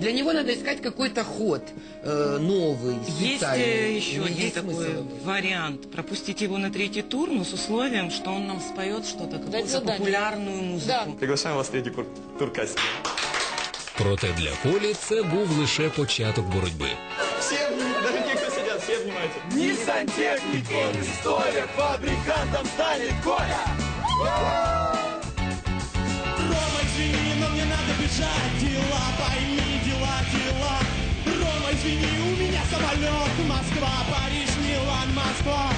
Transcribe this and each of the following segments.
Для него надо искать какой-то ход э, новый, Есть специальный. э, еще один есть такой смысл? вариант. Пропустить его на третий тур, но с условием, что он нам споет что-то, какую-то популярную музыку. Да. Приглашаем вас в третий кур- тур кастинга. Проте для Колі це був лише початок боротьби. Все, даже те, кто сидят, все внимательно. Ни сантехник, ни историк, фабрикантом станет Коля. Бежать, дела, пойми, дела, дела. Рома, извини, у меня самолет, Москва, Париж, Милан, Москва.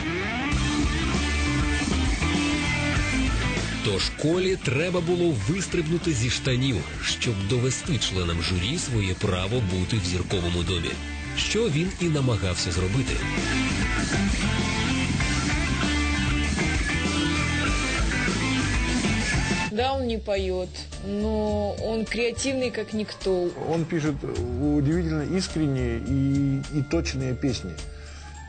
Тож Колі треба було вистрибнути зі штанів, щоб довести членам журі своє право бути в зірковому домі, що він і намагався зробити. Да, он не поет, но он креативный, как никто. Он пишет удивительно искренние и, и точные песни.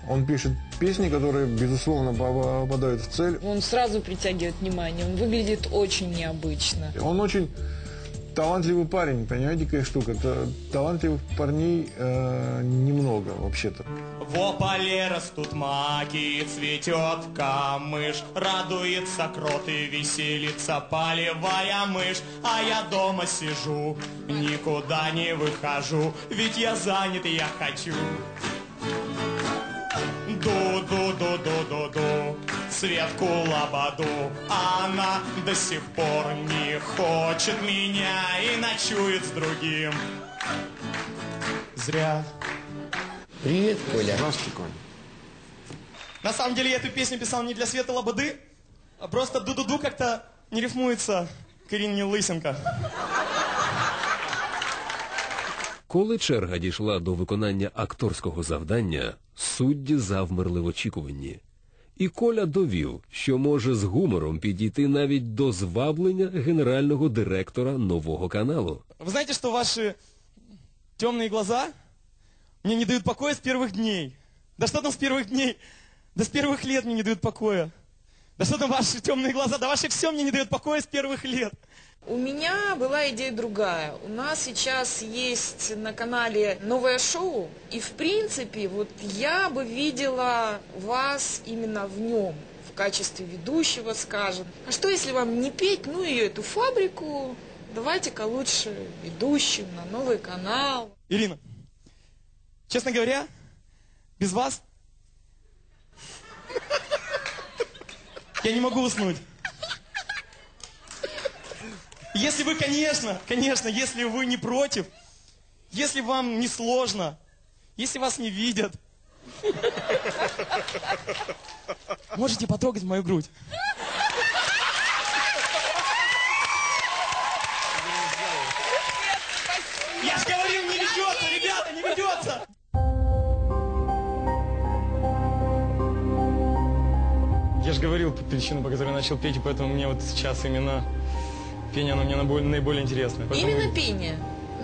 Он пишет песни, которые, безусловно, попадают в цель. Он сразу притягивает внимание, он выглядит очень необычно. Он очень талантливый парень, понимаете, какая штука. Та- Талантливых парней э, немного, вообще-то. В ополе растут маки, цветет камыш, радуется крот и веселится полевая мышь, а я дома сижу, никуда не выхожу, ведь я занят, я хочу. Светку лободу, а она до сих пор не хочет меня и ночует с другим. Зря. Привет, Коля. Здравствуйте, Коль. На самом деле я эту песню писал не для Света Лободы, а просто ду-ду-ду как-то не рифмуется к Ирине Лысенко. Коли черга дійшла до виконання акторського завдання, судді завмерли в очікуванні. І Коля довів, що може з гумором підійти навіть до зваблення генерального директора нового каналу. Вы знаете, что ваши темные глаза мне не дают покоя с первых дней? Да что там с первых дней? Да с первых лет мне не дают покоя. Да что там ваши темные глаза? Да ваши все мне не дают покоя с первых лет. У меня была идея другая. У нас сейчас есть на канале новое шоу, и в принципе вот я бы видела вас именно в нем, в качестве ведущего, скажем. А что если вам не петь, ну и эту фабрику, давайте-ка лучше ведущим на новый канал. Ирина, честно говоря, без вас я не могу уснуть. Если вы, конечно, конечно, если вы не против, если вам не сложно, если вас не видят, можете потрогать мою грудь. Я же говорил, не ведется, ребята, не ведется. Я же говорил причину, по которой начал петь, и поэтому мне вот сейчас именно пение, оно мне набо- наиболее интересное. Поэтому- Именно пение.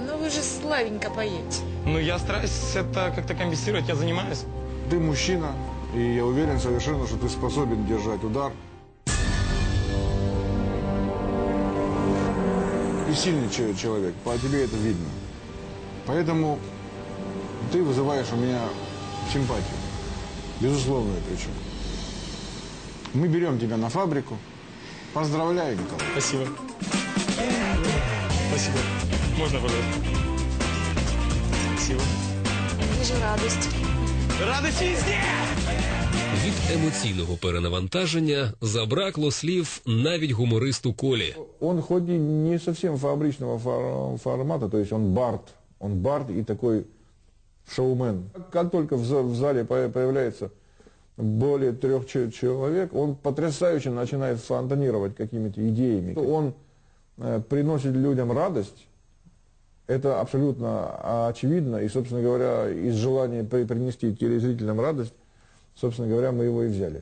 Но вы же славенько поете. Ну, я стараюсь это как-то компенсировать, я занимаюсь. Ты мужчина, и я уверен совершенно, что ты способен держать удар. Ты сильный че- человек, по тебе это видно. Поэтому ты вызываешь у меня симпатию. Безусловную причем. Мы берем тебя на фабрику. Поздравляю, Николай. Спасибо. Спасибо. Можно, пожалуйста? Спасибо. Вижу радость. Радость везде! Від емоційного перенавантаження забракло слів навіть гумористу Колі. Он хоть и не совсем фабричного фор- формата, то есть он бард, он бард и такой шоумен. Как только в, за- в зале по- появляется более трех че- человек, он потрясающе начинает фонтанировать какими-то идеями. Он э, приносит людям радость, это абсолютно очевидно, и, собственно говоря, из желания при- принести телезрителям радость, собственно говоря, мы его и взяли.